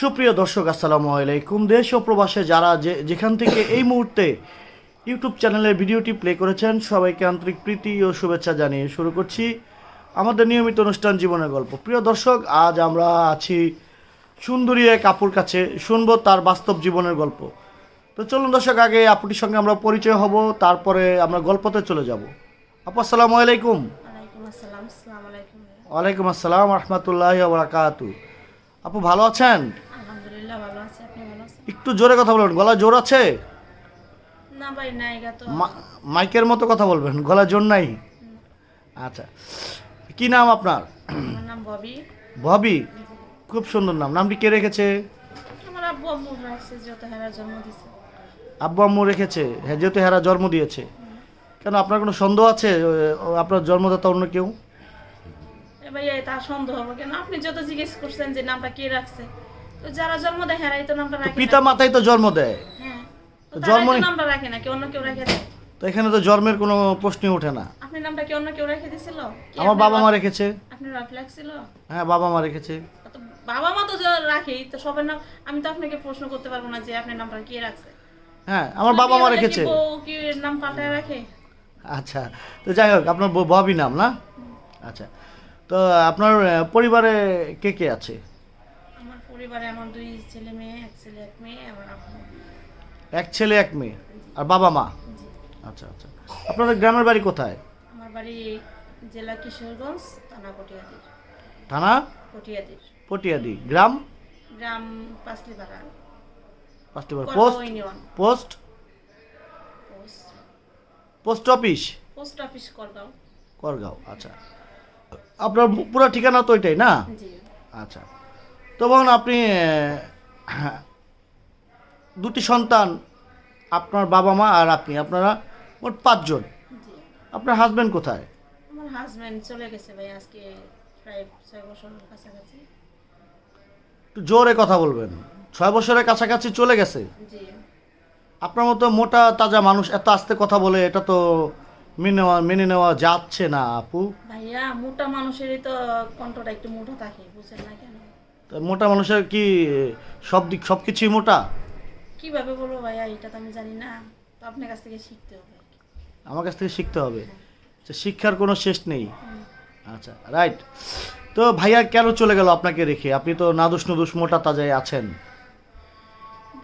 সুপ্রিয় দর্শক আসসালামু আলাইকুম। দেশ ও প্রবাসে যারা যে যেখান থেকে এই মুহূর্তে ইউটিউব চ্যানেলের ভিডিওটি প্লে করেছেন সবাইকে আন্তরিক প্রীতি ও শুভেচ্ছা জানিয়ে শুরু করছি আমাদের নিয়মিত অনুষ্ঠান জীবনের গল্প। প্রিয় দর্শক আজ আমরা আছি সুন্দরী এক আপুর কাছে শুনব তার বাস্তব জীবনের গল্প। তো চলুন দর্শক আগে আপুটির সঙ্গে আমরা পরিচয় হব তারপরে আমরা গল্পতে চলে যাব। আপু আসসালামু আলাইকুম। ওয়ালাইকুম আসসালাম রহমতুল্লাহ বারাকাতু আপু ভালো আছেন? আলহামদুলিল্লাহ ভালো আছি। আপনি ভালো আছেন? একটু জোরে কথা বলবেন গলা জোর আছে? না ভাই নাইগা তো মাইকের মতো কথা বলবেন গলা জোর নাই? আচ্ছা কি নাম আপনার? আমার নাম ববি। ববি? খুব সুন্দর নাম। নামটি কে রেখেছে? আমার আব্বু আম্মু রাখছে যত হেরা জন্ম আব্বু আম্মু রেখেছে? হ্যাঁ যেহেতু হেরা জন্ম দিয়েছে। কেন আপনার কোনো সন্দেহ আছে? আপনার জন্মদাতা অন্য কেউ? সন্দেহ হবে কেন? আপনি যত জিজ্ঞেস করছেন যে নামটা কে রাখছে তো যারা জন্ম দেয় হেরাই তো নামটা রাখে পিতা মাতাই তো জন্ম দেয়। হ্যাঁ জন্ম নামটা রাখে না কি অন্য কেউ রেখে দেয়? তো এখানে তো জন্মের কোনো প্রশ্নই ওঠে না। নামটা কি অন্য কেউ রেখে দিছিল? আমার বাবা মা রেখেছে। আপনার বাপ লাগছিল হ্যাঁ বাবা মা রেখেছে। বাবা মা তো রাখেই তো সবার নাম আমি তো আপনাকে প্রশ্ন করতে পারব না যে আপনার নামটা কে রাখছে। হ্যাঁ আমার বাবা মা রেখেছে। কি নাম পাল্টায় রাখে? আচ্ছা তো যাই হোক আপনার ববি নাম না? আচ্ছা তো আপনার পরিবারে কে কে আছে? পরিবারে আমার দুই ছেলে মেয়ে এক ছেলে এক মেয়ে আমার আব্বু। এক ছেলে এক মেয়ে? আর বাবা মা? জি। আচ্ছা আচ্ছা। আপনাদের গ্রামের বাড়ি কোথায়? আমার বাড়ি জেলা কিশোরগঞ্জ থানা কটিয়াদির থানা? কটিয়াদির পটিয়াদি গ্রাম? গ্রাম পাঁচলিপাড়া। পাঁচটি post? Union. Post? Post. Post office? Post office Korgaon Korgaon আচ্ছা। আপনার পুরো ঠিকানা তো এটাই না? জি। আচ্ছা। তো বলুন আপনি দুটি সন্তান আপনার বাবা মা আর আপনি আপনারা মোট পাঁচজন। আপনার হাজবেন্ড কোথায়? আমার হাজব্যান্ড চলে গেছে ভাই আজকে প্রায় ছয় বছরের কাছাকাছি। একটু জোরে কথা বলবেন। ছয় বছরের কাছাকাছি চলে গেছে। আপনার মতো মোটা তাজা মানুষ এত আস্তে কথা বলে এটা তো মেনে নেওয়া মেনে নেওয়া যাচ্ছে না আপু। ভাইয়া মোটা মানুষেরই তো কণ্ঠটা একটু মোটা থাকে বুঝছেন না কেন? মোটা মানুষের কি সব দিক সব কিছুই মোটা? কীভাবে বলব ভাইয়া এটা তো আমি জানি না। তো আপনার কাছ থেকে শিখতে হবে। আমার কাছ থেকে শিখতে হবে? যে শিক্ষার কোনো শেষ নেই? আচ্ছা রাইট তো ভাইয়া কেন চলে গেল আপনাকে রেখে? আপনি তো নাদুস নুদুস মোটা তাজায় আছেন।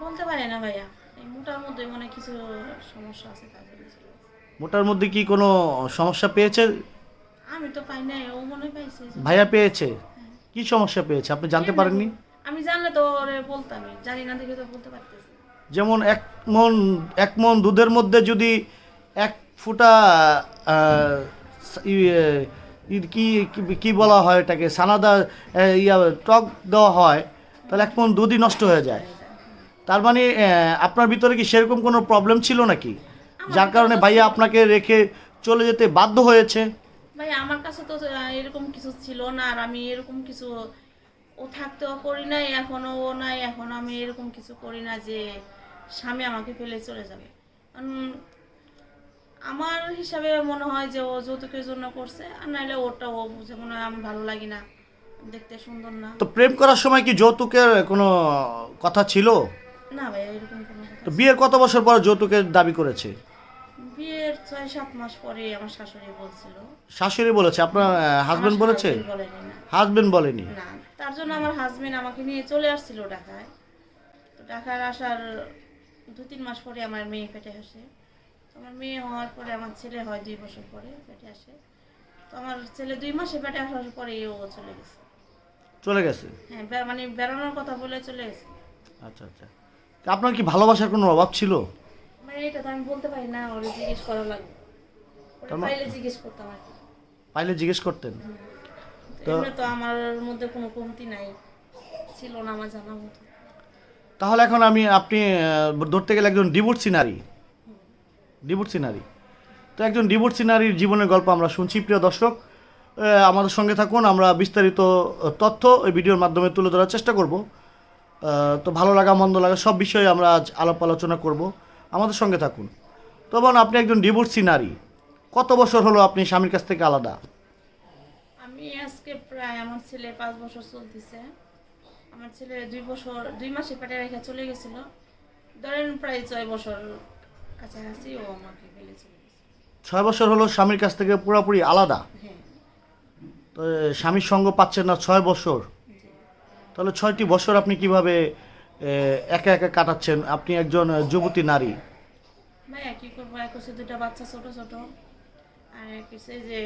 বলতে পারি না ভাইয়া। এই মোটার মধ্যে মনে কিছু সমস্যা আছে তার। মোটার মধ্যে কি কোনো সমস্যা পেয়েছে? আমি তো পাই নাই ও মনে পাইছে। ভাইয়া পেয়েছে? কি সমস্যা পেয়েছে? আপনি জানতে পারেননি? আমি জানলে তো ওরে বলতামই জানি না দেখে তো বলতে পারতেছি। যেমন এক মন এক মন দুধের মধ্যে যদি এক ফুটা কি- কি বলা হয় এটাকে সানাদা ইয়া টক দেওয়া হয় তাহলে এক মন দুধই নষ্ট হয়ে যায়। তার মানে আপনার ভিতরে কি সেরকম কোনো প্রবলেম ছিল নাকি? যার কারণে ভাইয়া আপনাকে রেখে চলে যেতে বাধ্য হয়েছে? ভাই আমার কাছে তো এরকম কিছু ছিল না আর আমি এরকম কিছু ও থাকতেও করি নাই এখনও ও নাই এখনও আমি এরকম কিছু করি না যে স্বামী আমাকে ফেলে চলে যাবে। আমার হিসাবে মনে হয় যে ও যৌতুকের জন্য করছে আর নাহলে ওটা ও বুঝে মনে হয় আমি ভালো লাগি না দেখতে সুন্দর না। তো প্রেম করার সময় কি যৌতুকের কোনো কথা ছিল? না ভাই এরকম কোনো কথা তো বিয়ের কত বছর পর যৌতুকের দাবি করেছে? বিয়ের ছয় সাত মাস পরে আমার শাশুড়ি বলছিল। শাশুড়ি বলেছে? আপনার হাজবেন্ড বলেছে? হাজবেন্ড বলেনি না। তার জন্য আমার হাজবেন্ড আমাকে নিয়ে চলে আসছিল ঢাকায়। তো ঢাকায় আসার দু তিন মাস পরে আমার মেয়ে পেটে আসে। আমার মেয়ে হওয়ার পরে আমার ছেলে হয় দুই বছর পরে পেটে আসে। তো আমার ছেলে দুই মাসে পেটে আসার পরে ও চলে গেছে। চলে গেছে? হ্যাঁ মানে বেড়ানোর কথা বলে চলে গেছে। আচ্ছা আচ্ছা। আপনার কি ভালোবাসার কোনো অভাব ছিল? মানে এটা তো আমি বলতে পারি না ওরে জিজ্ঞেস করা লাগবে। ওরে তার মা- পাইলে জিজ্ঞেস করতাম আর কি। পাইলে জিজ্ঞেস করতেন? তো- তো আমার মধ্যে কোনো কমতি নাই ছিল না আমার জানা মতো। তাহলে এখন আমি আপনি ধরতে গেলে একজন ডিভোর্সি নারী। ডিভোর্সি নারী। তো একজন ডিভোর্সি নারীর জীবনের গল্প আমরা শুনছি প্রিয় দর্শক। আমাদের সঙ্গে থাকুন আমরা বিস্তারিত তথ্য এই ভিডিওর মাধ্যমে তুলে ধরার চেষ্টা করব। তো ভালো লাগা মন্দ লাগা সব বিষয়ে আমরা আজ আলাপ আলোচনা করব। আমাদের সঙ্গে থাকুন। তো বোন আপনি একজন ডিভোর্সি নারী। কত বছর হলো আপনি স্বামীর কাছ থেকে আলাদা? আমি আজকে প্রায় আমার ছেলে পাঁচ বছর চলতেছে। আমার ছেলে দুই বছর দুই মাসে পেটে রেখে চলে গেছিল। ধরেন প্রায় ছয় বছর কাছাকাছি ও আমাকে ফেলে চলে গেছে। ছয় বছর হলো স্বামীর কাছ থেকে পুরোপুরি আলাদা? হ্যাঁ। তো স্বামীর সঙ্গ পাচ্ছেন না ছয় বছর। তাহলে ছয়টি বছর আপনি কীভাবে একা একা কাটাচ্ছেন। আপনি একজন যুবতী নারী। ভাইয়া কি করব? এক হচ্ছে দুটা বাচ্চা ছোট ছোট। আর এক হচ্ছে যে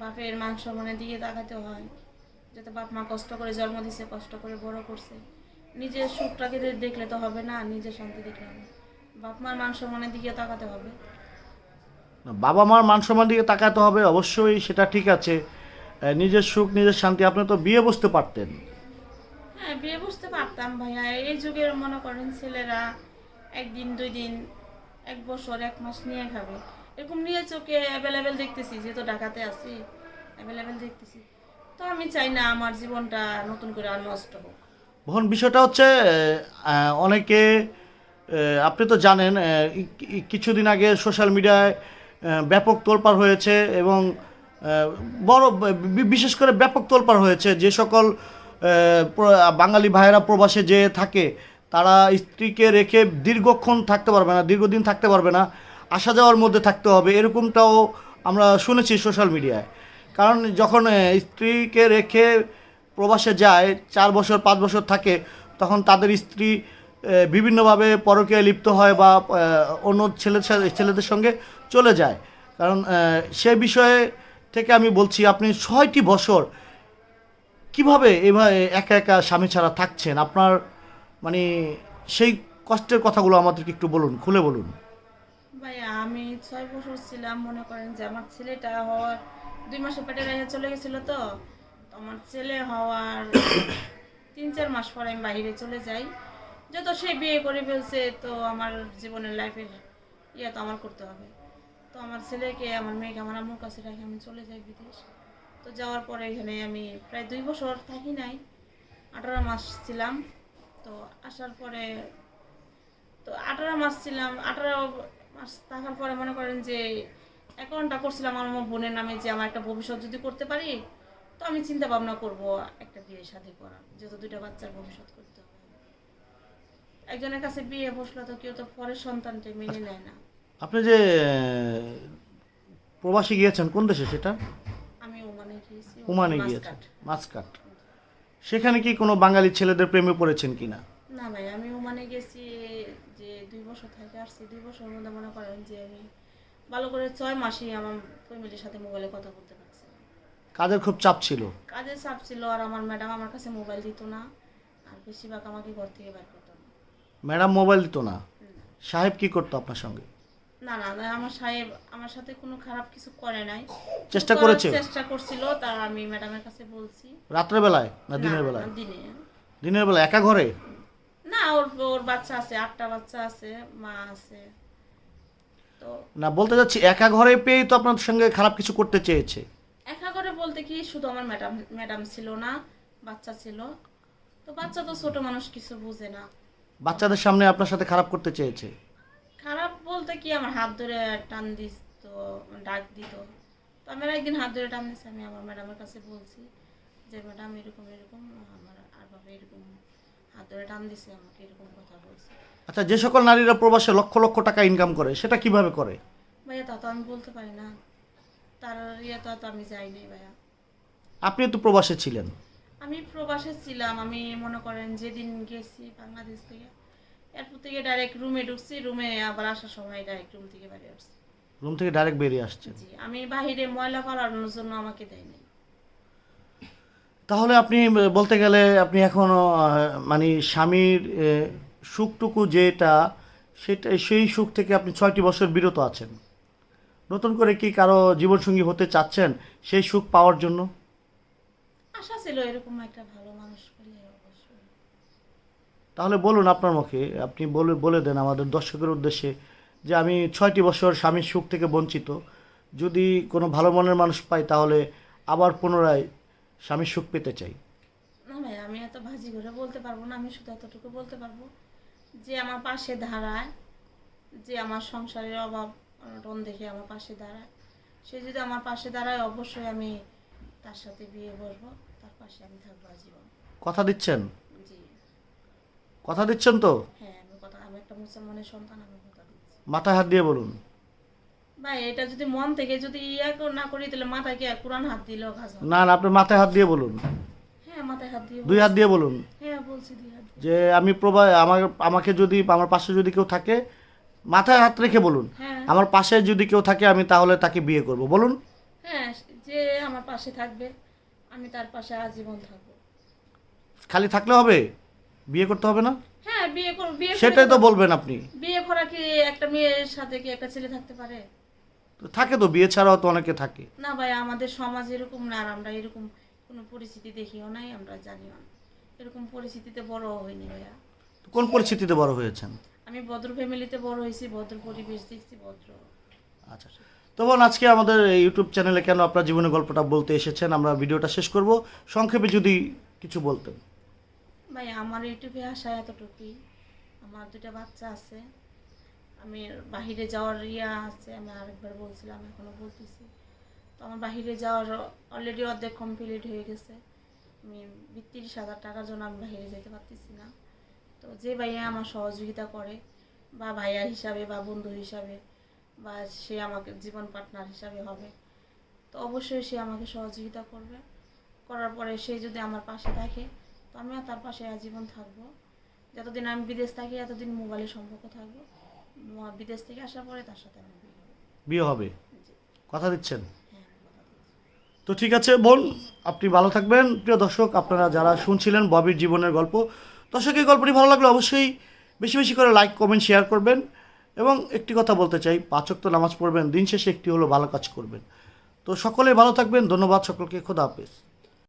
বাপের মাংস মানে তাকাতে হয় যাতে বাপ মা কষ্ট করে জন্ম দিছে কষ্ট করে বড় করছে। নিজের সুখটাকে দেখলে তো হবে না নিজের শান্তি দেখলে হবে বাপ মার মাংস মনের দিকে তাকাতে হবে। বাবা মার মান সম্মান দিকে তাকাতে হবে অবশ্যই সেটা ঠিক আছে। নিজের সুখ নিজের শান্তি আপনি তো বিয়ে বসতে পারতেন। হ্যাঁ বিয়ে বুঝতে পারতাম ভাইয়া। এই যুগের মনে করেন ছেলেরা একদিন, দুই দিন, এক বছর, এক মাস নিয়ে খাবে। এরকম নিয়ে চোখে অ্যাভেলেবেল দেখতেছি, যেহেতু ঢাকাতে আছি অ্যাভেলেবেল দেখতেছি। তো আমি চাই না আমার জীবনটা নতুন করে আর নষ্ট হোক। এখন বিষয়টা হচ্ছে অনেকে আপনি তো জানেন কিছুদিন আগে সোশ্যাল মিডিয়ায় ব্যাপক তোলপাড় হয়েছে এবং বড় বিশেষ করে ব্যাপক তোলপাড় হয়েছে। যে সকল বাঙালি ভাইয়েরা প্রবাসে যে থাকে, তারা স্ত্রীকে রেখে দীর্ঘক্ষণ থাকতে পারবে না, দীর্ঘদিন থাকতে পারবে না, আসা যাওয়ার মধ্যে থাকতে হবে, এরকমটাও আমরা শুনেছি সোশ্যাল মিডিয়ায়। কারণ যখন স্ত্রীকে রেখে প্রবাসে যায়, চার বছর, পাঁচ বছর থাকে, তখন তাদের স্ত্রী বিভিন্নভাবে পরকীয়ায় লিপ্ত হয় বা অন্য ছেলে ছেলেদের সঙ্গে চলে যায়। কারণ সে বিষয়ে থেকে আমি বলছি, আপনি ছয়টি বছর কীভাবে এভাবে একা একা স্বামী ছাড়া থাকছেন? আপনার মানে সেই কষ্টের কথাগুলো আমাদেরকে একটু বলুন, খুলে বলুন। ভাইয়া, আমি ছয় বছর ছিলাম, মনে করেন যে আমার ছেলেটা হওয়ার দুই মাসে পেটে রেখে চলে গেছিল তো। আমার ছেলে হওয়ার তিন চার মাস পরে আমি বাইরে চলে যাই। যত সে বিয়ে করে ফেলছে, তো আমার জীবনের লাইফের ইয়ে তো আমার করতে হবে। তো আমার ছেলেকে, আমার মেয়েকে, আমার আম্মুর কাছে রেখে আমি চলে যাই বিদেশ। তো যাওয়ার পরে এখানে আমি প্রায় দুই বছর থাকি নাই, আঠারো মাস ছিলাম। তো আসার পরে, তো আঠারো মাস ছিলাম, আঠারো মাস থাকার পরে মনে করেন যে অ্যাকাউন্টটা করছিলাম আমার বোনের নামে যে আমার একটা ভবিষ্যৎ যদি করতে পারি, তো আমি চিন্তা ভাবনা করব একটা বিয়ে শাদী করার, যেহেতু দুইটা বাচ্চার ভবিষ্যৎ করতে হবে। একজনের কাছে বিয়ে বসল তো কেউ তো পরের সন্তানটা মেনে নেয় না। আপনি যে প্রবাসী গিয়েছেন কোন দেশে সেটা? ওমানে। গিয়েছেন মাসকাট সেখানে কি কোনো বাঙালি ছেলেদের প্রেমে পড়েছেন কি না না ভাই আমি ওমানে গেছি যে দুই বছর থেকে আসছি। দুই বছরের মধ্যে মনে করেন যে আমি ভালো করে ছয় মাসই আমার ফ্যামিলির সাথে মোবাইলে কথা বলতে পারছি কাজের খুব চাপ ছিল? কাজের চাপ ছিল আর আমার ম্যাডাম আমার কাছে মোবাইল দিত না। আর বেশিরভাগ আমাকে ঘর থেকে বের করতো না। ম্যাডাম মোবাইল দিত না। সাহেব কি করতো আপনার সঙ্গে? না না আমার সাহেব আমার সাথে কোনো খারাপ কিছু করে নাই। চেষ্টা করেছে? চেষ্টা করছিল তার আমি ম্যাডামের কাছে বলছি। রাত্রে বেলায় না দিনের বেলায়? দিনে। দিনের বেলা একা ঘরে? না ওর ওর বাচ্চা আছে আটটা বাচ্চা আছে মা আছে। তো না বলতে যাচ্ছি একা ঘরে পেয়েই তো আপনার সঙ্গে খারাপ কিছু করতে চেয়েছে। একা ঘরে বলতে কি শুধু আমার ম্যাডাম ম্যাডাম ছিল না বাচ্চা ছিল। তো বাচ্চা তো ছোট মানুষ কিছু বুঝে না। বাচ্চাদের সামনে আপনার সাথে খারাপ করতে চেয়েছে? খারাপ বলতে কি আমার হাত ধরে টান দিস তো ডাক দিত। তো আমি একদিন হাত ধরে টান দিছি আমি আমার ম্যাডামের কাছে বলছি যে ম্যাডাম এরকম এরকম আমার আর বাবা এরকম হাত ধরে টান দিছে আমাকে এরকম কথা বলছে। আচ্ছা যে সকল নারীরা প্রবাসে লক্ষ লক্ষ টাকা ইনকাম করে সেটা কীভাবে করে? ভাইয়া তা তো আমি বলতে পারি না। তার ইয়ে তো আমি যাইনি ভাইয়া। আপনি তো প্রবাসে ছিলেন। আমি প্রবাসে ছিলাম। আমি মনে করেন যেদিন গেছি বাংলাদেশ থেকে এরপর থেকে ডাইরেক্ট রুমে ঢুকছি রুমে আবার আসার সময় ডাইরেক্ট রুম থেকে বাইরে আসছি। রুম থেকে ডাইরেক্ট বেরিয়ে আসছে জি আমি বাহিরে ময়লা ফালানোর জন্য আমাকে দেয়নি তাহলে আপনি বলতে গেলে আপনি এখনও মানে স্বামীর সুখটুকু যেটা সেটা সেই সুখ থেকে আপনি ছয়টি বছর বিরত আছেন। নতুন করে কি কারও জীবনসঙ্গী হতে চাচ্ছেন সেই সুখ পাওয়ার জন্য? আশা ছিল এরকম একটা ভালো মানুষ পেলে তাহলে বলুন আপনার মুখে আপনি বলে বলে দেন আমাদের দর্শকের উদ্দেশ্যে যে আমি ছয়টি বছর স্বামীর সুখ থেকে বঞ্চিত। যদি কোনো ভালো মনের মানুষ পাই তাহলে আবার পুনরায় স্বামীর সুখ পেতে চাই। না ভাই আমি এত ভাজি করে বলতে পারব না আমি শুধু এতটুকু বলতে পারব যে আমার পাশে দাঁড়ায় যে আমার সংসারের অভাব অনটন দেখে আমার পাশে দাঁড়ায়। সে যদি আমার পাশে দাঁড়ায় অবশ্যই আমি তার সাথে বিয়ে বসবো তার পাশে আমি থাকব আজীবন। কথা দিচ্ছেন? কথা দিচ্ছেন তো? হ্যাঁ মাথায় হাত দিয়ে বলুন। ভাই এটা যদি মন থেকে যদি ইয়া না করি তাহলে মাথায় কি আর কোরআন হাত দিলেও কাজ না না আপনি মাথায় হাত দিয়ে বলুন। হ্যাঁ মাথায় হাত দিয়ে দুই হাত দিয়ে বলুন। হ্যাঁ বলছি দুই হাত যে আমি প্রভা আমার আমাকে যদি আমার পাশে যদি কেউ থাকে মাথায় হাত রেখে বলুন। হ্যাঁ। আমার পাশে যদি কেউ থাকে আমি তাহলে তাকে বিয়ে করব। বলুন। হ্যাঁ যে আমার পাশে থাকবে আমি তার পাশে আজীবন থাকব। খালি থাকলে হবে? বিয়ে করতে হবে না? হ্যাঁ বিয়ে কর বিয়ে সেটাই তো বলবেন আপনি। বিয়ে করা কি একটা মেয়ের সাথে কি একটা ছেলে থাকতে পারে? তো থাকে তো বিয়ে ছাড়াও তো অনেকে থাকে। না ভাই আমাদের সমাজ এরকম না আর আমরা এরকম কোনো পরিস্থিতি দেখিও নাই আমরা জানিও না। এরকম পরিস্থিতিতে বড় হইনি ভাইয়া। কোন পরিস্থিতিতে বড় হয়েছেন? আমি ভদ্র ফ্যামিলিতে বড় হয়েছি ভদ্র পরিবেশ দেখছি ভদ্র। আচ্ছা। তো বোন আজকে আমাদের ইউটিউব চ্যানেলে কেন আপনার জীবনের গল্পটা বলতে এসেছেন আমরা ভিডিওটা শেষ করব। সংক্ষেপে যদি কিছু বলতেন। ভাই, আমার ইউটিউবে আসা এতটুকুই। আমার দুটা বাচ্চা আছে। আমি বাহিরে যাওয়ার ইয়া আছে, আমি আরেকবার বলছিলাম, এখনও বলতেছি। তো আমার বাহিরে যাওয়ার অলরেডি অর্ধেক কমপ্লিট হয়ে গেছে। আমি বিত্রিশ হাজার টাকার জন্য আমি বাহিরে যেতে পারতেছি না। তো যে ভাইয়া আমার সহযোগিতা করে, বা ভাইয়া হিসাবে, বা বন্ধু হিসাবে, বা সে আমাকে জীবন পার্টনার হিসাবে হবে, তো অবশ্যই সে আমাকে সহযোগিতা করবে। করার পরে সে যদি আমার পাশে থাকে তো আমিও তার পাশে আজীবন থাকব। যতদিন আমি বিদেশ থাকি এতদিন মোবাইলের সম্পর্ক থাকব। বিদেশ থেকে আসার পরে তার সাথে বিয়ে করব। বিয়ে হবে? কথা দিচ্ছেন? হ্যাঁ। তো ঠিক আছে বোন আপনি ভালো থাকবেন। প্রিয় দর্শক আপনারা যারা শুনছিলেন ববির জীবনের গল্প দর্শক এই গল্পটি ভালো লাগলে অবশ্যই বেশি বেশি করে লাইক কমেন্ট শেয়ার করবেন। এবং একটি কথা বলতে চাই পাঁচক তো নামাজ পড়বেন দিন শেষে একটি হলো ভালো কাজ করবেন। তো সকলে ভালো থাকবেন ধন্যবাদ সকলকে খোদা হাফেজ।